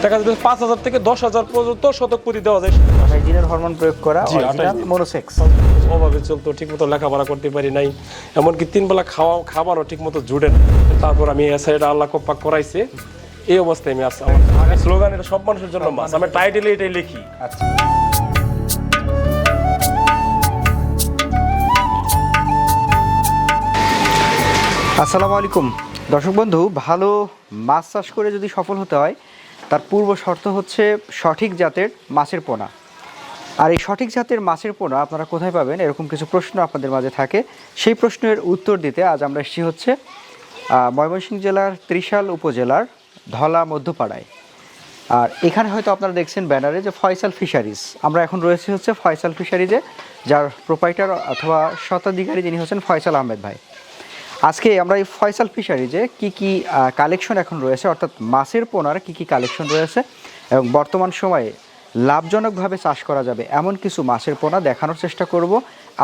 দেখা যাচ্ছে পাঁচ হাজার থেকে দশ হাজার পর্যন্ত শতক প্রতি দেওয়া যায়। হাইজিনের হরমোন প্রয়োগ করা। মনোসেক্স অভাবে চলতো ঠিক মতো লেখাপড়া করতে পারি নাই। এমনকি তিন বেলা খাওয়া খাবারও ঠিক মতো জুড়ে না। তারপর আমি আল্লাহ করাইছে। এই অবস্থায় আমি আসছি আমার স্লোগান এটা সব মানুষের জন্য মাছ। আমি টাইটেলে এটাই লিখি। আচ্ছা। আসসালামু আলাইকুম। দর্শক বন্ধু ভালো মাছ চাষ করে যদি সফল হতে হয় তার পূর্ব শর্ত হচ্ছে সঠিক জাতের মাছের পোনা। আর এই সঠিক জাতের মাছের পোনা আপনারা কোথায় পাবেন? এরকম কিছু প্রশ্ন আপনাদের মাঝে থাকে। সেই প্রশ্নের উত্তর দিতে আজ আমরা এসেছি হচ্ছে ময়মনসিংহ জেলার ত্রিশাল উপজেলার ধলা মধ্যপাড়ায়। আর এখানে হয়তো আপনারা দেখছেন ব্যানারে যে ফয়সাল ফিশারিজ। আমরা এখন রয়েছে হচ্ছে ফয়সাল ফিশারিজে, যার প্রোপাইটার অথবা শতাধিকারী যিনি হচ্ছেন ফয়সাল আহমেদ ভাই। আজকে আমরা এই ফয়সাল ফিশারিজে কি কি কালেকশন এখন রয়েছে, অর্থাৎ মাছের পোনার কি কি কালেকশন রয়েছে এবং বর্তমান সময়ে লাভজনকভাবে চাষ করা যাবে এমন কিছু মাছের পোনা দেখানোর চেষ্টা করব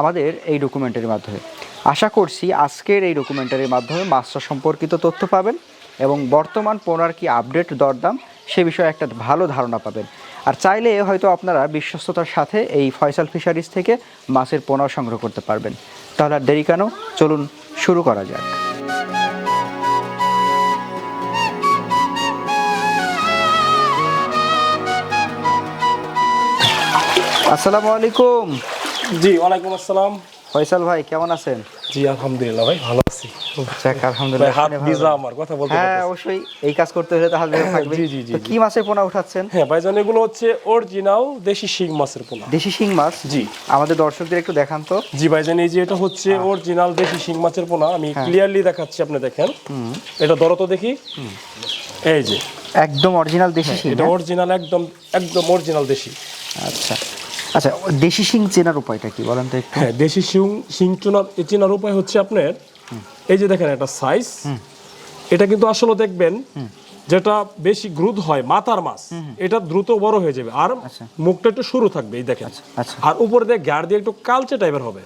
আমাদের এই ডকুমেন্টারির মাধ্যমে। আশা করছি আজকের এই ডকুমেন্টারির মাধ্যমে মাছটা সম্পর্কিত তথ্য পাবেন এবং বর্তমান পোনার কি আপডেট দরদাম, সে বিষয়ে একটা ভালো ধারণা পাবেন। আর চাইলে হয়তো আপনারা বিশ্বস্ততার সাথে এই ফয়সাল ফিশারিজ থেকে মাছের পোনা সংগ্রহ করতে পারবেন। তাহলে আর দেরি কেন? চলুন শুরু করা যাক। আসসালামু আলাইকুম। জি ওয়ালাইকুম আসসালাম। ফয়সাল ভাই কেমন আছেন? জি আলহামদুলিল্লাহ ভাই ভালো। যাক, আলহামদুলিল্লাহ হাত ভিজা আমার কথা বলতে হ্যাঁ অবশ্যই এই কাজ করতে হলে তো হাত ভেজা থাকবে জি, জি, জি, তো জি। কি মাছের পোনা উঠাচ্ছেন? হ্যাঁ ভাইজান এগুলো হচ্ছে অরিজিনাল দেশি শিং মাছের পোনা। দেশি শিং মাছ? জি। আমাদের দর্শকদের একটু দেখান তো। জি ভাইজান এই যে এটা হচ্ছে অরিজিনাল দেশি শিং মাছের পোনা আমি ক্লিয়ারলি দেখাচ্ছি আপনি দেখেন। এটা ধরো তো দেখি। এই যে। একদম অরিজিনাল দেশি শিং এটা হ্যাঁ? অরিজিনাল একদম একদম অরিজিনাল দেশি। আচ্ছা। আচ্ছা দেশি শিং চেনার উপায়টা কি বলেন তো একটু। হ্যাঁ দেশি শিং শিং চুনার চেনার উপায় হচ্ছে আপনার এই যে দেখেন একটা সাইজ এটা কিন্তু আসলে দেখবেন যেটা বেশি গ্রুথ হয় মাথার মাছ এটা দ্রুত বড় হয়ে যাবে। আর মুখটা একটু সরু থাকবে এই দেখেন। আচ্ছা। আর উপরে দিয়ে গ্যার দিয়ে একটু কালচে টাইপের হবে।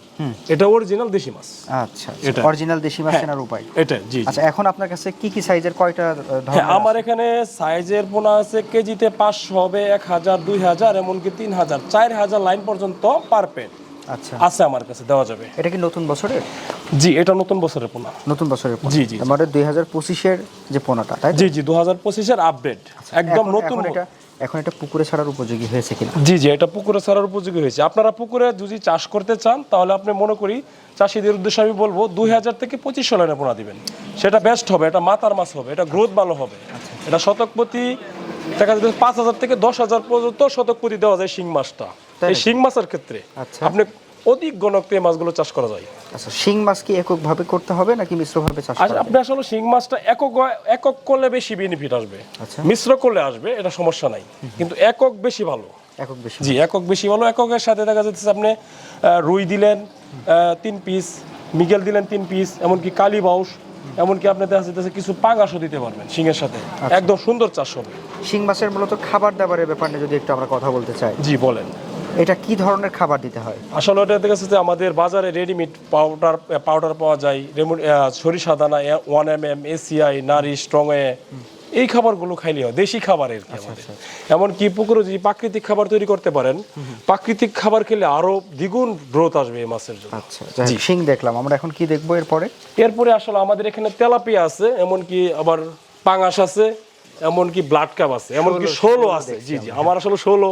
এটা অরিজিনাল দেশি মাছ। আচ্ছা এটা। অরিজিনাল দেশি মাছ হ্যাঁ। চেনার উপায়। এটা জি। আচ্ছা এখন আপনার কাছে কি কি সাইজের কয়টা আহ, হ্যাঁ ধরনের আমার এখানে সাইজের পোনা আছে কেজিতে পাঁচশো হবে এক হাজার দুই হাজার এমনকি তিন হাজার চার হাজার লাইন পর্যন্ত পার পেট আচ্ছা। আছে আমার কাছে দেওয়া যাবে। এটা কি নতুন বছরের? জি এটা নতুন বছরের পোনা। নতুন বছরের পোনা। জি, জি। আমাদের দুই হাজার পঁচিশের যে পোনাটা তাই জি জি দু হাজার পঁচিশের আপডেট একদম নতুন এটা এখন এটা পুকুরে ছাড়ার উপযোগী হয়েছে কিনা? জি জি এটা পুকুরে ছাড়ার উপযোগী হয়েছে। আপনারা পুকুরে যদি চাষ করতে চান তাহলে আপনি মনে করি চাষিদের উদ্দেশ্যে আমি বলব দুই হাজার থেকে পঁচিশশো লাইনে পোনা দিবেন। সেটা বেস্ট হবে এটা মাথার মাছ হবে এটা গ্রোথ ভালো হবে। এটা শতকপতি দেখা যাচ্ছে পাঁচ হাজার থেকে দশ হাজার পর্যন্ত শতকপতি দেওয়া যায় শিং মাছটা। এই শিং মাছের ক্ষেত্রে। আচ্ছা। আপনি অধিক গণকে এই মাছগুলো চাষ করা যায়? আচ্ছা শিং মাছ কি এককভাবে করতে হবে নাকি মিশ্রভাবে চাষ করা আপনি আসলে শিং মাছটা একক একক করলে বেশি বেনিফিট আসবে। আচ্ছা। মিশ্র করলে আসবে এটা সমস্যা নাই। কিন্তু একক বেশি ভালো। একক বেশি জি একক বেশি ভালো। এককের সাথে দেখা যাচ্ছে আপনি রুই দিলেন তিন পিস মিগেল দিলেন তিন পিস এমনকি কালী বাউস এমনকি আপনি দেখা যাচ্ছে কিছু পাঙাশও দিতে পারবেন শিঙের সাথে। একদম সুন্দর চাষ হবে। শিং মাছের মূলত খাবার দাবারের ব্যাপারে যদি একটু আমরা কথা বলতে চাই। জি বলেন। এটা কি ধরনের খাবার দিতে হয়? আসলে ওটা দেখা যাচ্ছে যে আমাদের বাজারে রেডিমেড পাউডার পাউডার পাওয়া যায় সরিষা দানা ওয়ান এম এম এসিআই নারী স্ট্রং এ এই খাবারগুলো খাইলে হয় দেশি খাবারের কি আমাদের। এমনকি পুকুরে যদি প্রাকৃতিক খাবার তৈরি করতে পারেন প্রাকৃতিক খাবার খেলে আরও দ্বিগুণ গ্রোথ আসবে এই মাছের জন্য। আচ্ছা শিং দেখলাম আমরা এখন কি দেখব এরপরে? এরপরে আসলে আমাদের এখানে তেলাপিয়া আছে এমনকি আবার পাঙাশ আছে। এমনকি ব্লাড কাপ আছে এমনকি ষোলো আছে। জি জি আমার। আসলে ষোলো।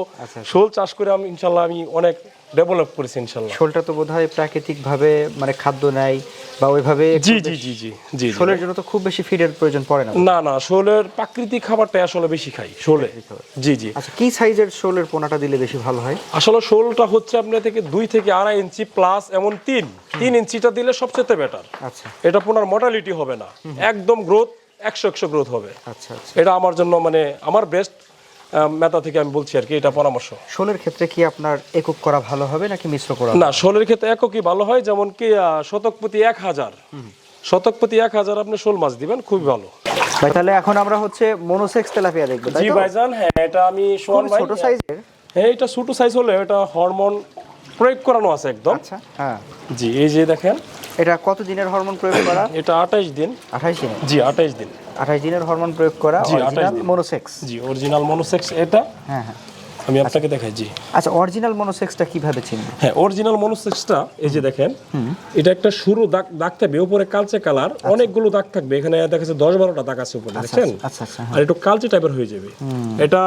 ষোল চাষ করে আমি ইনশাল্লাহ আমি অনেক ডেভেলপ করেছি ইনশাল্লাহ। শোলটা তো বোধহয় প্রাকৃতিক ভাবে মানে খাদ্য নেয় বা ওইভাবে জি জি জি জি জি। শোলের জন্য তো খুব বেশি ফিডের প্রয়োজন পড়ে না। না না শোলের প্রাকৃতিক খাবারটাই আসলে বেশি খাই শোলে জি জি। আচ্ছা কি সাইজের শোলের পোনাটা দিলে বেশি ভালো হয়? আসলে শোলটা হচ্ছে আপনার থেকে দুই থেকে আড়াই ইঞ্চি প্লাস এমন তিন। তিন ইঞ্চিটা দিলে সবচেয়ে বেটার আচ্ছা। এটা পোনার মর্টালিটি হবে না। একদম গ্রোথ একশো একশো গ্রোথ হবে। আচ্ছা আচ্ছা। এটা আমার জন্য মানে আমার বেস্ট মেথা থেকে আমি বলছি আর কি এটা পরামর্শ। শোলের ক্ষেত্রে কি আপনার একক করা ভালো হবে নাকি মিশ্র করা না শোলের ক্ষেত্রে একই ভালো হয় যেমন কি শতক প্রতি এক হাজার। শতক প্রতি এক হাজার আপনি শোল মাছ দিবেন খুবই ভালো। ভাই তাহলে এখন আমরা হচ্ছে মনোসেক্স তেলাপিয়া দেখব জি ভাইজান হ্যাঁ এটা আমি ভাই ছোট সাইজের হ্যাঁ এটা ছোট সাইজ হলে এটা হরমোন প্রয়োগ করানো আছে একদম। আচ্ছা হ্যাঁ। জি এই যে দেখেন। এটা কত দিনের হরমোন প্রয়োগ করা? এটা আঠাইশ দিন। আঠাইশ দিনে? জি আঠাইশ দিন। আঠাশ দিনের হরমোন প্রয়োগ করা জি, 28 অরিজিনাল মনোসেক্স জি অরিজিনাল মনোসেক্স এটা হ্যাঁ হ্যাঁ। আমি আপনাকে দেখাই জি। আচ্ছা অরিজিনাল মনোসেক্সটা কীভাবে চিনবে? হ্যাঁ অরিজিনাল মনোসেক্সটা এই যে দেখেন এটা একটা শুরু দাগ দাগ থাকবে উপরে কালচে কালার অনেকগুলো দাগ থাকবে এখানে দেখা যাচ্ছে দশ বারোটা দাগ আছে উপরে দেখছেন? আচ্ছা আচ্ছা আর একটু কালচে টাইপের হয়ে যাবে। এটা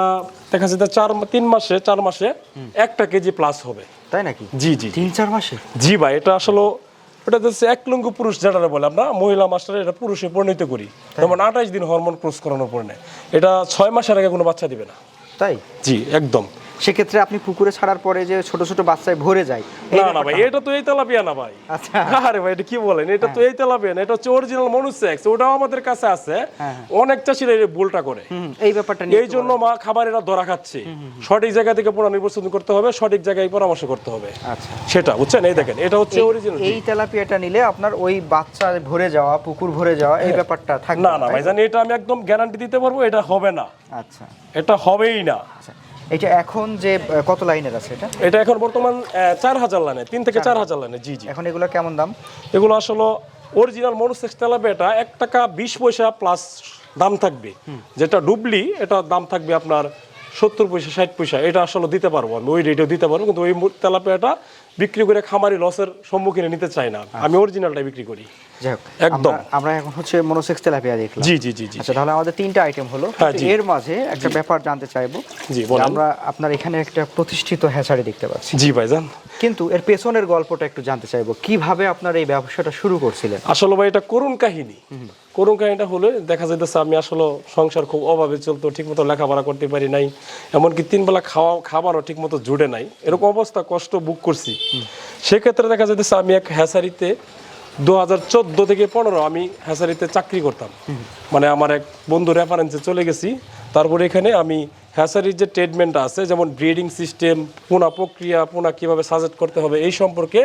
দেখা যাচ্ছে চার তিন মাসে চার মাসে একটা কেজি প্লাস হবে। তাই নাকি? জি জি তিন চার মাসে জি ভাই এটা আসলে ওটা হচ্ছে এক লঙ্গ পুরুষ যেটা বলে আমরা মহিলা মাস্টার এটা পুরুষে পরিণত করি। যেমন আঠাশ দিন হরমোন ক্রস করানোর পরে এটা ছয় মাসের আগে কোনো বাচ্চা দিবে না। তাই? জি একদম। সেক্ষেত্রে আপনি পুকুরে ছাড়ার পরে যে ছোট ছোট বাচ্চায় ভরে যায় না না ভাই এটা তো এই তেলাপিয়া না ভাই। আচ্ছা। আরে ভাই এটা কি বলেন? এটা তো এই তেলাপিয়া না এটা হচ্ছে অরিজিনাল মনুসেক্স ওটাও আমাদের কাছে আছে। হ্যাঁ, অনেক চাষিরা এই ভুলটা করে। এই ব্যাপারটা নিয়ে এই জন্য মা খাবার এরা ধরা খাচ্ছে। সঠিক জায়গা থেকে পুনর্নির্বাচন করতে হবে সঠিক জায়গায় পরামর্শ করতে হবে। আচ্ছা। সেটা বুঝছেন? এই দেখেন এটা হচ্ছে অরিজিনাল এই তেলাপিয়াটা নিলে আপনার ওই বাচ্চা ভরে যাওয়া পুকুর ভরে যাওয়া এই ব্যাপারটা থাকবে না না ভাই জানি এটা আমি একদম গ্যারান্টি দিতে পারব এটা হবে না। আচ্ছা। এটা হবেই না। আচ্ছা। এটা এখন যে কত লাইনের আছে এটা? এটা এখন বর্তমান চার হাজার লাইনে তিন থেকে চার হাজার। লাইনে জি জি। এখন এগুলো কেমন দাম? এগুলো আসলে অরিজিনাল মনোসেক্স তেলাপিয়াটা এক টাকা বিশ পয়সা প্লাস দাম থাকবে। যেটা ডুবলি এটা দাম থাকবে আপনার সত্তর পয়সা ষাট পয়সা এটা আসলে দিতে পারব আমি ওই রেটেও দিতে পারব কিন্তু ওই তেলাপিয়াটা বিক্রি করে খামারি লসের সম্মুখীন নিতে চাই না। আমি অরিজিনালটা বিক্রি করি। একদম। আমরা- এখন হচ্ছে মনোসেক্স তেলাপিয়া দেখলাম। জি জি জি জি। আচ্ছা তাহলে আমাদের তিনটা আইটেম হলো। হ্যাঁ। এর মাঝে একটা ব্যাপার জানতে চাইব। জি, আমরা আপনার এখানে একটা প্রতিষ্ঠিত হ্যাচারি দেখতে পাচ্ছি। জি ভাইজান। কিন্তু এর পেছনের গল্পটা একটু জানতে চাইব। কীভাবে আপনার এই ব্যবসাটা শুরু করছিলেন? আসলে ভাই এটা করুণ কাহিনী। করুণ কাহিনীটা হলে দেখা যাইতেছে আমি আসলে সংসার খুব অভাবে চলতো, ঠিকমতো লেখাপড়া করতে পারি নাই, এমনকি তিনবেলা খাওয়া খাবারও ঠিকমতো জুড়ে নাই। এরকম অবস্থা, কষ্ট বুক করছি। সেক্ষেত্রে দেখা যাইতেছে আমি এক হ্যাসারিতে দু হাজার চোদ্দ থেকে পনেরো আমি হ্যাসারিতে চাকরি করতাম। মানে আমার এক বন্ধু রেফারেন্সে চলে গেছি। তারপরে এখানে আমি হ্যাসারির যে ট্রিটমেন্ট আছে, যেমন ব্রিডিং সিস্টেম পোনা প্রক্রিয়া, পোনা কীভাবে সাজেস্ট করতে হবে, এই সম্পর্কে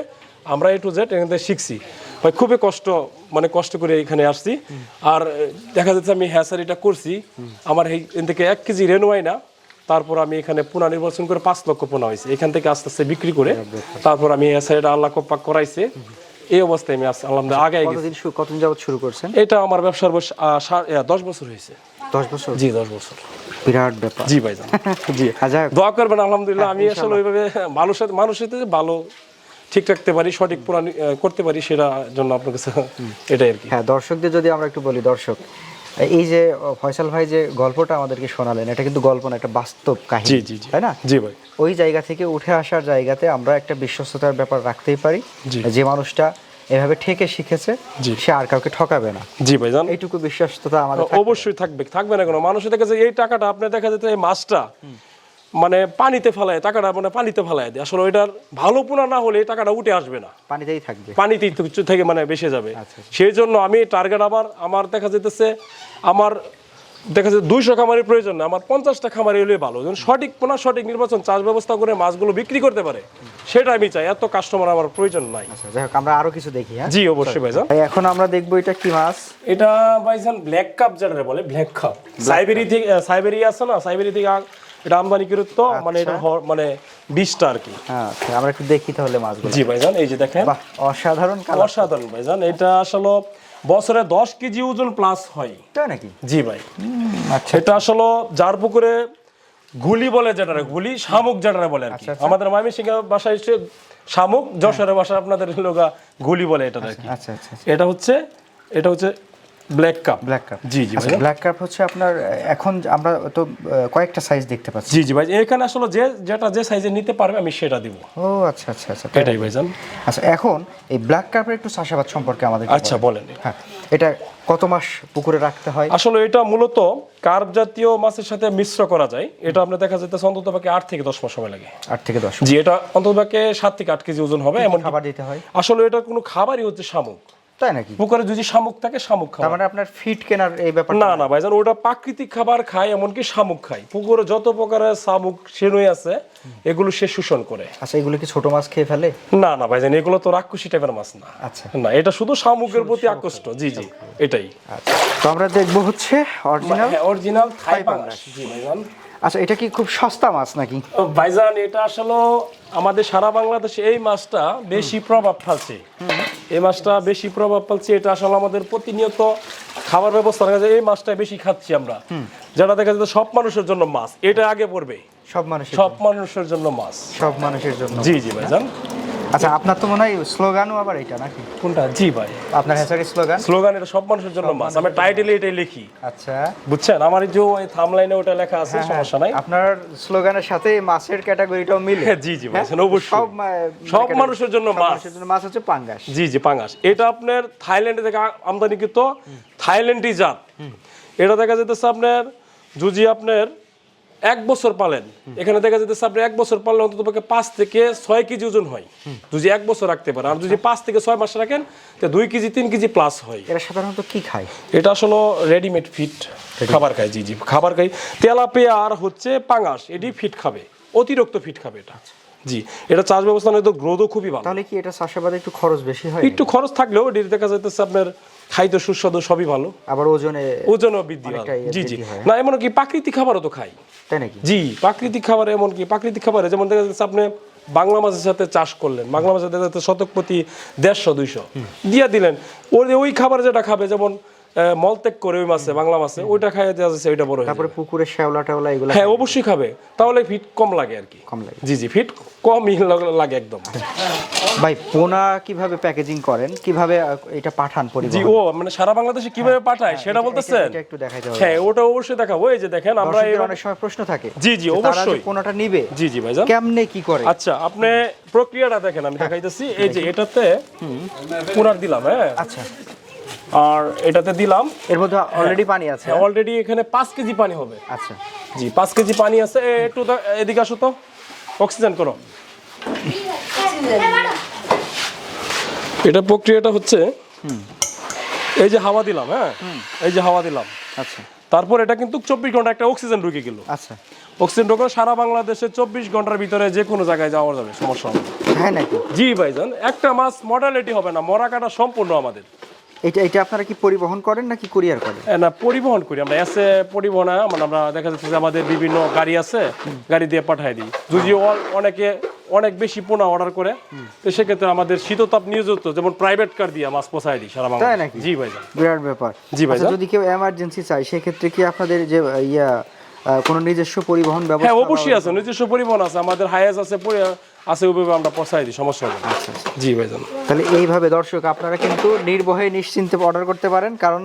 আমরা এ টু জেড এখান থেকে শিখছি। ভাই খুবই কষ্ট মানে কষ্ট করে এখানে আসছি। আর দেখা যাচ্ছে আমি হ্যাসারিটা করছি। আমার এই এখান থেকে এক কেজি রেনুয়াই না। তারপর আমি এখানে পোনা নির্বাচন করে পাঁচ লক্ষ পোনা হয়েছে। এখান থেকে আস্তে আস্তে বিক্রি করে তারপর আমি হ্যাসারিটা আল্লাহ কপ্পাক করাইছে। এই অবস্থায় আমি আলহামদুলিল্লাহ আগে কতদিন কতদিন যাবত শুরু করছেন? এটা আমার ব্যবসার বয়স দশ বছর হয়েছে। দশ বছর? জি দশ বছর। বিরাট ব্যাপার। জি ভাই জি। হ্যাঁ। দোয়া করবেন আলহামদুলিল্লাহ। আমি আসলে ওইভাবে মানুষের মানুষের ভালো ঠিক রাখতে পারি সঠিক পুরাণ করতে পারি সেটা জন্য আপনার কাছে এটাই আর কি। হ্যাঁ দর্শকদের যদি আমরা একটু বলি দর্শক এই যে ফয়সাল ভাই যে গল্পটা আমাদেরকে শোনালেন এটা কিন্তু গল্প না একটা বাস্তব কাহিনী তাই না? জি ভাই। ওই জায়গা থেকে উঠে আসার জায়গাতে আমরা একটা বিশ্বস্ততার ব্যাপার রাখতেই পারি। যে মানুষটা এভাবে ঠেকে শিখেছে। সে আর কাউকে ঠকাবে না। জি ভাই জান এইটুকু বিশ্বস্ততা আমাদের অবশ্যই থাকবে থাকবে না কোনো? মানুষের যায় এই টাকাটা আপনি দেখা যেতে এই মাছটা মানে পানিতে ফেলায় টাকাটা মানে পানিতে ফেলায় দেয়। আসলে ওইটার ভালো পোনা না হলে টাকাটা উঠে আসবে না। পানিতেই থাকবে। পানিতেই থেকে মানে বেসে যাবে। আচ্ছা, সেই জন্য আমি টার্গেট আবার আমার দেখা যেতেছে আমার দেখা যাচ্ছে দুইশো খামারের প্রয়োজন না আমার পঞ্চাশটা খামারি হলে ভালো। যেন সঠিক পোনা সঠিক নির্বাচন চাষ ব্যবস্থা করে মাছগুলো বিক্রি করতে পারে সেটা আমি চাই। এত কাস্টমার আমার প্রয়োজন নাই। আচ্ছা যাই হোক আমরা আরও কিছু দেখি হ্যাঁ? জি অবশ্যই ভাইজান। ভাই, এখন আমরা দেখব এটা কি মাছ? এটা ভাইজান ব্ল্যাক কাপ যেটা বলে ব্ল্যাক কাপ। সাইবেরি থেকে সাইবেরি আছে না? সাইবেরি থেকে এটা আমদানি করে মানে এটা মানে বিষটা আর কি। হ্যাঁ আচ্ছা, আমরা একটু দেখি তাহলে মাছগুলো। জি ভাইজান এই যে দেখেন। অসাধারণ অসাধারণ ভাইজান এটা আসলে বছরে দশ কেজি ওজন প্লাস হয়। তাই নাকি? জি ভাই। আচ্ছা। এটা আসলে যার পুকুরে গুলি বলে যেটা গুলি শামুক যেটা বলে আর কি। আচ্ছা, আচ্ছা। আমাদের মামি সিংহ ভাষায় হচ্ছে শামুক যশোরের ভাষা আপনাদের লোকা গুলি বলে এটা আর কি। আচ্ছা আচ্ছা। এটা হচ্ছে এটা হচ্ছে ব্ল্যাক কাপ ব্ল্যাক কাপ জি জি ভাই ব্ল্যাক কাপ হচ্ছে আপনার এখন আমরা তো কয়েকটা সাইজ দেখতে পাচ্ছি। জি জি ভাই এখানে আসলে যে যেটা যে সাইজে নিতে পারবে আমি সেটা দিব। ও আচ্ছা আচ্ছা আচ্ছা এটাই ভাইজান। আচ্ছা এখন এই ব্ল্যাক কাপের একটু চাষাবাদ সম্পর্কে আমাদের আচ্ছা বলেন। হ্যাঁ এটা কত মাস পুকুরে রাখতে হয়? আসলে এটা মূলত কার্প জাতীয় মাছের সাথে মিশ্র করা যায়। এটা আপনার দেখা যেতে অন্তত পক্ষে আট থেকে দশ মাস সময় লাগে। আট থেকে দশ জি এটা অন্তত পক্ষে সাত থেকে আট কেজি ওজন হবে এমন খাবার দিতে হয়। আসলে এটা কোনো খাবারই হচ্ছে শামুক। তাই নাকি? পুকুরে যদি শামুক থাকে শামুক তার খাবার মানে আপনার ফিট কেনার এই ব্যাপার না না? ভাইজান ওটা প্রাকৃতিক খাবার খায় এমনকি শামুক খায়। পুকুরে যত প্রকারের শামুক সেনুই আছে এগুলো সে শোষণ করে। আচ্ছা এগুলো কি ছোট মাছ খেয়ে ফেলে? না না ভাইজান এগুলো তো রাক্ষসী টাইপের মাছ না। আচ্ছা। না এটা শুধু শামুকের প্রতি আকৃষ্ট। জি জি এটাই। আচ্ছা তো আমরা দেখব হচ্ছে অরিজিনাল অরিজিনাল থাই থাই পাঙ্গাস জি ভাইজান। আচ্ছা এটা কি খুব সস্তা মাছ নাকি? ভাইজান এটা আসলে আমাদের সারা বাংলাদেশে এই মাছটা বেশি প্রভাব ফেলছে। এই মাছটা বেশি প্রভাব ফেলছে এটা আসলে আমাদের প্রতিনিয়ত খাবার ব্যবস্থা দেখা এই মাছটা বেশি খাচ্ছি আমরা। যেটা দেখা যাচ্ছে সব মানুষের জন্য মাছ এটা আগে পড়বে। সব মানুষের সব মানুষের জন্য মাছ। সব মানুষের জন্য। জি জি ভাইজান। আচ্ছা আপনার তো মনে হয় স্লোগানও আবার এটা নাকি? কোনটা? জি ভাই। আপনার হ্যাচারি স্লোগান? স্লোগান এটা সব মানুষের জন্য মাছ আমি টাইটেলে এটাই লিখি। আচ্ছা। বুঝছেন? আমার যে ওই থামলাইনে ওটা লেখা আছে হ্যাঁ, সমস্যা নাই। আপনার স্লোগানের সাথে মাছের ক্যাটাগরিটাও মিলে। হ্যাঁ, জি, জি, হ্যাঁ? বলছেন, অবশ্যই। সব সব মানুষের জন্য মাছ। মানুষের জন্য মাছ হচ্ছে পাঙ্গাস। জি জি পাঙাশ এটা আপনার থাইল্যান্ড থেকে আমদানিকৃত থাইল্যান্ডি জাত। এটা দেখা যেতেছে আপনার জুজি আপনার এক বছর পালেন। এখানে দেখা যেতেছে আপনি এক বছর পাললে অন্তত পক্ষে পাঁচ থেকে ছয় কেজি ওজন হয়। যদি এক বছর রাখতে পারে আর যদি পাঁচ থেকে ছয় মাস রাখেন তো দুই কেজি তিন কেজি প্লাস হয়। এটা সাধারণত কি খায়? এটা আসলে রেডিমেড ফিট খাবার খায় জি জি খাবার খাই তেলাপিয়া আর হচ্ছে পাঙাশ এটি ফিট খাবে অতিরিক্ত ফিট খাবে এটা। জি এটা চাষ ব্যবস্থা নয় তো গ্রোথও খুবই ভালো। তাহলে কি এটা চাষাবাদে একটু খরচ বেশি হয় একটু খরচ থাকলেও দেখা যাইতেছে আপনার খাইতে সুস্বাদু সবই ভালো। আবার ওজনে ওজনও বৃদ্ধি হয় জি জি। না এমনকি প্রাকৃতিক খাবারও তো খাই। তাই নাকি? জি প্রাকৃতিক খাবারে এমনকি প্রাকৃতিক খাবারে যেমন দেখা যাচ্ছে আপনি বাংলা মাছের সাথে চাষ করলেন বাংলা মাছের দেখা যাচ্ছে শতক প্রতি দেড়শো দুইশো। দিয়া দিলেন। ওই ওই খাবার যেটা খাবে যেমন মলত্যাগ করে ওই মাছে বাংলা মাছে ওইটা খাইয়ে দেওয়া যাচ্ছে ওইটা বড় তারপরে পুকুরে শ্যাওলা টাওলা এগুলো হ্যাঁ অবশ্যই খাবে। তাহলে ফিট কম লাগে আর কি। কম লাগে। জি জি ফিট কমই লাগে একদম। ভাই পোনা কীভাবে প্যাকেজিং করেন? কীভাবে এটা পাঠান পরিবহন? জি ও মানে সারা বাংলাদেশে কীভাবে পাঠায় সেটা বলতেছেন? এটা একটু দেখাইতে হবে হ্যাঁ ওটা অবশ্যই দেখাবো। এই যে দেখেন আমরা এবার- অনেক সময় প্রশ্ন থাকে। জি, জি, অবশ্যই। পোনাটা নিবে জি জি ভাইজান। কেমনে কি করে? আচ্ছা আপনি প্রক্রিয়াটা দেখেন আমি দেখাইতেছি। এই যে এটাতে পুরার দিলাম হ্যাঁ। আচ্ছা। আর এটাতে দিলাম। এর মধ্যে অলরেডি পানি আছে অলরেডি এখানে পাঁচ কেজি পানি হবে। আচ্ছা। জি পাঁচ কেজি পানি আছে। একটু এদিকে আসো তো। অক্সিজেন করো। এটা প্রক্রিয়াটা হচ্ছে এই যে হাওয়া দিলাম হ্যাঁ? এই যে হাওয়া দিলাম। আচ্ছা। তারপর এটা কিন্তু চব্বিশ ঘণ্টা একটা অক্সিজেন ঢুকে গেল। আচ্ছা। অক্সিজেন ঢুকে সারা বাংলাদেশে চব্বিশ ঘণ্টার ভিতরে যে কোনো জায়গায় যাওয়া যাবে সমস্যা হবে হ্যাঁ নাকি? জি ভাইজান একটা মাছ মডালিটি হবে না মরা কাটা সম্পূর্ণ আমাদের। এটা এটা আপনারা কি পরিবহন করেন নাকি কুরিয়ার করেন? না পরিবহন করি আমরা। এসে পরিবহন মানে আমরা দেখা যাচ্ছে যে আমাদের বিভিন্ন গাড়ি আছে গাড়ি দিয়ে পাঠাই দিই। যদি অনেকে অনেক বেশি পোনা অর্ডার করে তো সেক্ষেত্রে আমাদের শীততাপ নিয়োজিত যেমন প্রাইভেট কার দিয়ে মাছ পৌঁছায় দিই সারা বাংলা নাকি? জি ভাইজান। বিরাট ব্যাপার। জি ভাই, আচ্ছা, যদি কেউ এমার্জেন্সি চায় সেক্ষেত্রে কি আপনাদের যে ইয়া কোনো নিজস্ব পরিবহন ব্যবস্থা হ্যাঁ অবশ্যই আছে। নিজস্ব পরিবহন আছে। আমাদের হায়াস আছে আছে ওইভাবে আমরা পৌঁছাই দিই সমস্যা হবে না। জি ভাইজান। তাহলে এইভাবে দর্শক আপনারা কিন্তু নির্ভয়ে নিশ্চিন্তে অর্ডার করতে পারেন কারণ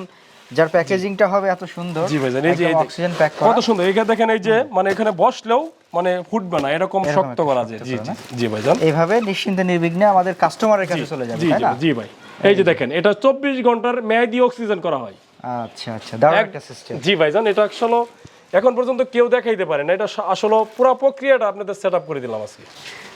যার প্যাকেজিংটা হবে এত সুন্দর জি ভাইজান এই যে অক্সিজেন প্যাক কত সুন্দর এখানে দেখেন এই যে মানে এখানে বসলেও মানে ফুটবে না এরকম শক্ত করা যায়। জি জি ভাইজান। এইভাবে নিশ্চিন্তে নির্বিঘ্নে আমাদের কাস্টমারের কাছে চলে যাবে তাই না? জি ভাই। এই যে দেখেন এটা চব্বিশ ঘণ্টার মেয়াদি অক্সিজেন করা হয়। আচ্ছা আচ্ছা দারুণ এক- একটা সিস্টেম জি ভাইজান এটা আসলে এখন পর্যন্ত কেউ দেখাইতে পারে না। এটা আসলে পুরো প্রক্রিয়াটা আপনাদের সেট করে দিলাম আজকে।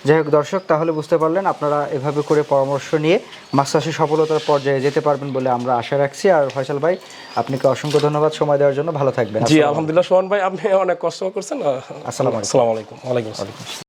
যাই হোক দর্শক তাহলে বুঝতে পারলেন আপনারা এভাবে করে পরামর্শ নিয়ে মাছ চাষে সফলতার পর্যায়ে যেতে পারবেন বলে আমরা আশা রাখছি। আর ফয়সাল ভাই আপনাকে অসংখ্য ধন্যবাদ। সময় দেওয়ার জন্য ভালো থাকবেন। জি আলহামদুলিল্লাহ সোহান ভাই আপনি অনেক কষ্ট করছেন। আসসালামু আলাইকুম। আসসালামু আলাইকুম। ওয়ালাইকুম আসসালাম।